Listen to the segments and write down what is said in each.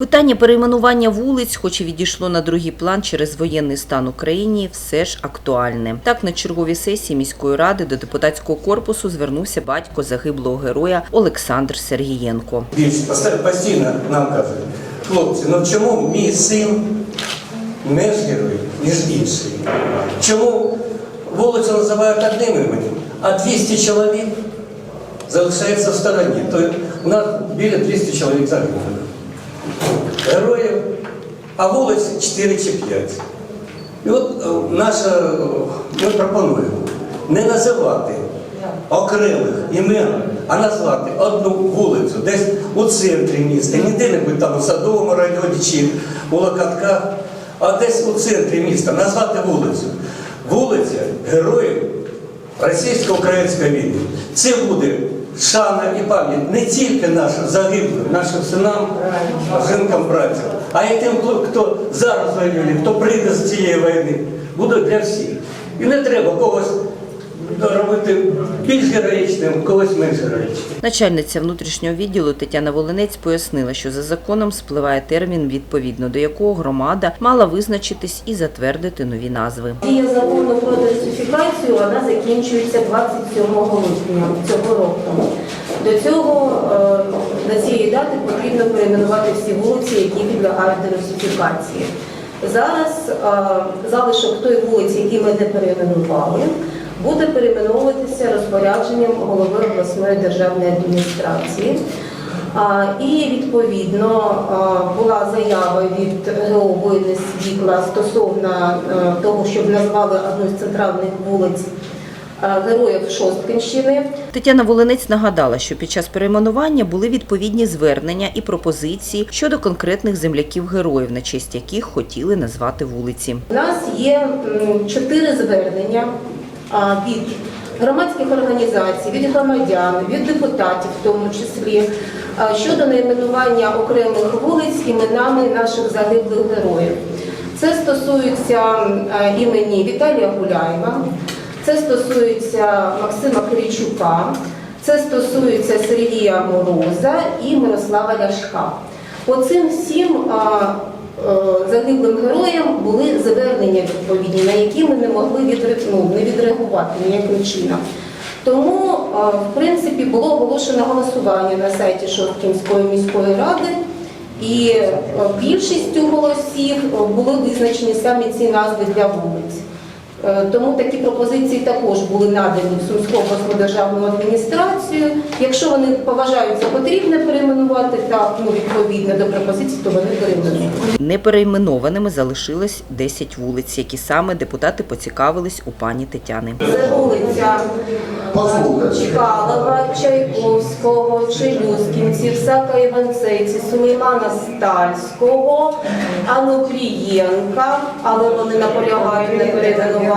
Питання перейменування вулиць, хоч і відійшло на другий план через воєнний стан Україні, все ж актуальне. Так на черговій сесії міської ради до депутатського корпусу звернувся батько загиблого героя Олександр Сергієнко. Постійно нам каже, хлопці, ну чому мій син менш герой, ніж інший? Чому вулицю називають одним іменем, а 200 чоловік залишається в стороні? То у нас біля 200 чоловік загиблих. Героїв, а вулиць 4 чи 5. І от е, наша, е, ми пропонуємо не називати окремих імен, а назвати одну вулицю десь у центрі міста, не де-небудь там у Садовому районі чи у Локатках, а десь у центрі міста назвати вулицю. Вулиця Героїв Російсько-Української війни. Це буде шана і пам'ять не тільки нашим загиблим, нашим синам, жінкам, братцям, а й тим, хто- зараз воює, хто прийде з цієї війни. Буде для всіх. І не треба когось робити більш героїчним, когось менш героїчним. Начальниця внутрішнього відділу Тетяна Волинець пояснила, що за законом спливає термін, відповідно до якого громада мала визначитись і затвердити нові назви. Дія закону про дерсифікацію вона закінчується 27 липня цього року. До цього е, на цієї дати потрібно перейменувати всі вулиці, які підлягають дерсифікації. Зараз е, залишок тої вулиці, які ми не перейменували, буде перейменовуватися розпорядженням голови обласної державної адміністрації. І відповідно була заява від ГО «Воїни світла стосовно того, щоб назвали одну з центральних вулиць героїв Шосткинщини. Тетяна Волинець нагадала, що під час перейменування були відповідні звернення і пропозиції щодо конкретних земляків героїв, на честь яких хотіли назвати вулиці. У нас є чотири звернення від громадських організацій, від громадян, від депутатів, в тому числі, щодо найменування окремих вулиць іменами наших загиблих героїв. Це стосується імені Віталія Гуляєва, це стосується Максима Киричука, це стосується Сергія Мороза і Мирослава Ляшка. По цим всім загиблим героям були звернення відповідні, на які ми не могли ну, не відреагувати ніяким чином. Тому, в принципі, було оголошено голосування на сайті Шосткінської міської ради, і е, більшістю голосів е, були визначені саме ці назви для вулиць. Е, Тому такі пропозиції також були надані в Сумську обласну державну адміністрацію. Якщо вони поважають за потрібне перейменувати так, ну відповідно до пропозицій, то вони перейменують. Неперейменованими залишилось 10 вулиць, які саме депутати поцікавились у пані Тетяни. Це вулиця Чкалова, Чайковського, Челюскінців, Сака Іванцейці, Сулеймана Стальського, Ануфрієнка, але вони наполягають на перейменуванні.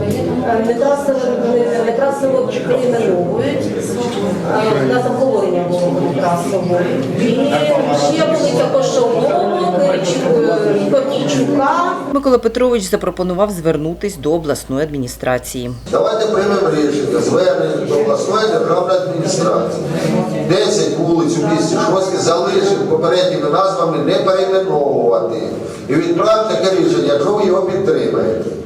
Потім е, Некрасово- Некрасово перейменовують. Е, У обговорення було Некрасово. І ще Кошового, Корнійчука. Микола Петрович запропонував звернутись до обласної адміністрації. Давайте приймемо рішення, звернення до обласної державної адміністрації. 10 вулиць у місті Шостки залишити попередніми назвами не перейменовувати. І відправте таке рішення, якщо його підтримаєте.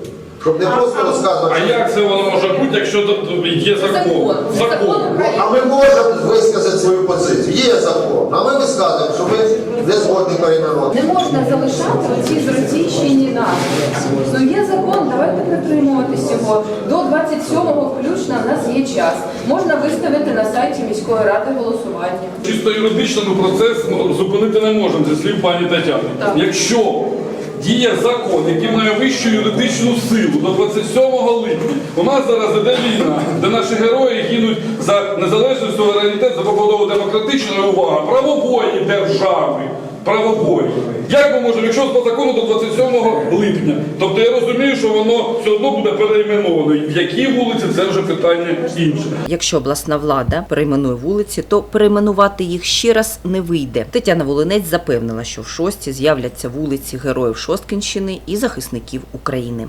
Щоб не просто розказувати. А як це воно може бути, якщо є закон? Закон. Ну, А ми можемо висказати свою позицію. Є закон. А ми висказуємо, що ми не згодні перейменувати. Не можна залишати ці зрозійщені назви. Ну є закон, давайте притримуватись його. До 27-го включно в нас є час. Можна виставити на сайті міської ради голосування. Чисто юридично ми процес ну, зупинити не можемо, зі слів пані Тетяни. Якщо діє закон, який має вищу юридичну силу до 27 липня, у нас зараз іде війна, де наші герої гинуть за незалежність, суверенітет, за побудову демократичної уваги, правової держави. Правової. Як ми можемо, якщо по закону до 27 липня? Тобто я розумію, що воно все одно буде перейменовано. В якій вулиці це вже питання інше. Якщо обласна влада перейменує вулиці, то перейменувати їх ще раз не вийде. Тетяна Волинець запевнила, що в шості з'являться вулиці героїв Шосткинщини і захисників України.